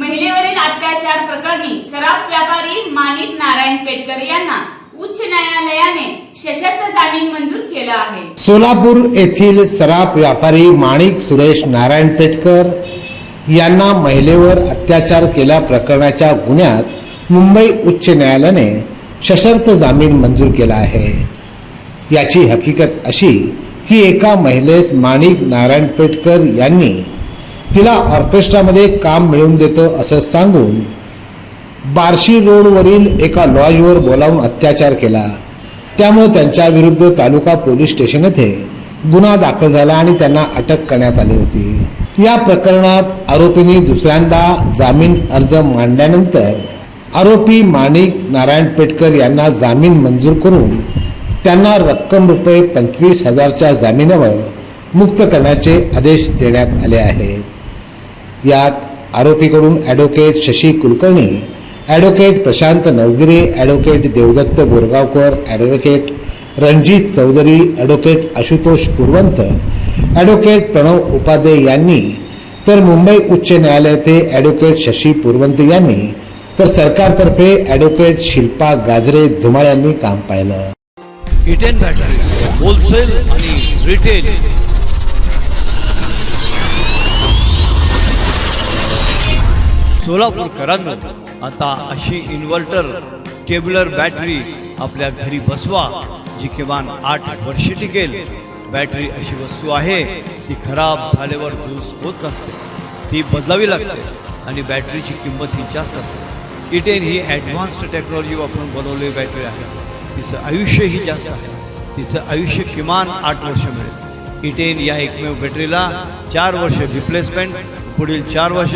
महिलेवरील अत्याचार प्रकरणी सराफ व्यापारी माणिक नारायण पेटकर यांना उच्च न्यायालयाने सशर्त जामीन मंजूर केला आहे. सोलापूर येथील सराफ व्यापारी माणिक सुरेश नारायण पेटकर यांना महिलेवर अत्याचार केल्या प्रकरणाच्या गुन्ह्यात मुंबई उच्च न्यायालयाने सशर्त जामीन मंजूर केला आहे. याची हकीकत अशी की एका महिलेस माणिक नारायण पेटकर यांनी तिला ऑर्केस्ट्रामध्ये काम मिळवून देतं असं सांगून बार्शी रोडवरील एका लॉजवर बोलावून अत्याचार केला. त्यामुळे त्यांच्या विरुद्ध तालुका पोलीस स्टेशन येथे गुन्हा दाखल झाला आणि त्यांना अटक करण्यात आली होती. या प्रकरणात आरोपींनी दुसऱ्यांदा जामीन अर्ज मांडल्यानंतर आरोपी माणिक नारायण पेटकर यांना जामीन मंजूर करून त्यांना रक्कम रुपये पंचवीस हजारच्या जामिनावर मुक्त करण्याचे आदेश देण्यात आले आहेत. यात आरोपीकडून advocate Shashi Kulkarni advocate Prashant Navgire advocate Devdatta Borgaonkar advocate Ranjit Chaudhari advocate Ashutosh Purwant advocate Pranav Upadhye यांनी तर मुंबई उच्च न्यायालयाचे ॲडव्होकेट शशी पुरवंत यांनी तर सरकारतर्फे ॲडव्होकेट शिल्पा गाजरे धुमाळ यांनी काम पाहिलं. होलसेल आणि रिटेल सोलापूरकरांनो आता अशी इन्व्हर्टर टेबलर बॅटरी आपल्या घरी बसवा. जी किमान आठ वर्षे टिकेल. बॅटरी अशी वस्तू आहे ती खराब झाल्यावर दुरुस्त होत नसते ती बदलावी लागते आणि बॅटरीची किंमत ही जास्त असते. E इटेन ही ॲडव्हान्स्ड टेक्नॉलॉजी वापरून बनवलेली बॅटरी आहे. तिचं आयुष्यही जास्त आहे. तिचं आयुष्य किमान आठ वर्ष मिळेल. E इटेन या एकमेव बॅटरीला चार वर्ष रिप्लेसमेंट पुढील चार वर्ष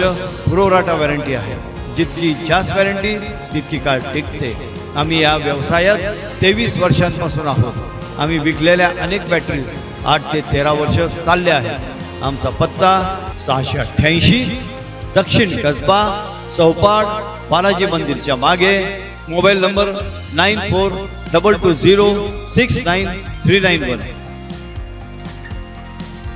पुरवठा वॉरंटी आहे. जितकी जास्त वॉरंटी तितकी काळ टिकते. आम्ही या व्यवसायात तेवीस वर्षांपासून आहोत. आम्ही विकलेल्या अनेक बॅटरीज आठ ते तेरा वर्ष चालल्या आहेत. आमचा पत्ता सहाशे अठ्ठ्याऐंशी दक्षिण कसबा चौपाट बालाजी मंदिरच्या मागे. Mobile number nine four double two zero six nine three nine one.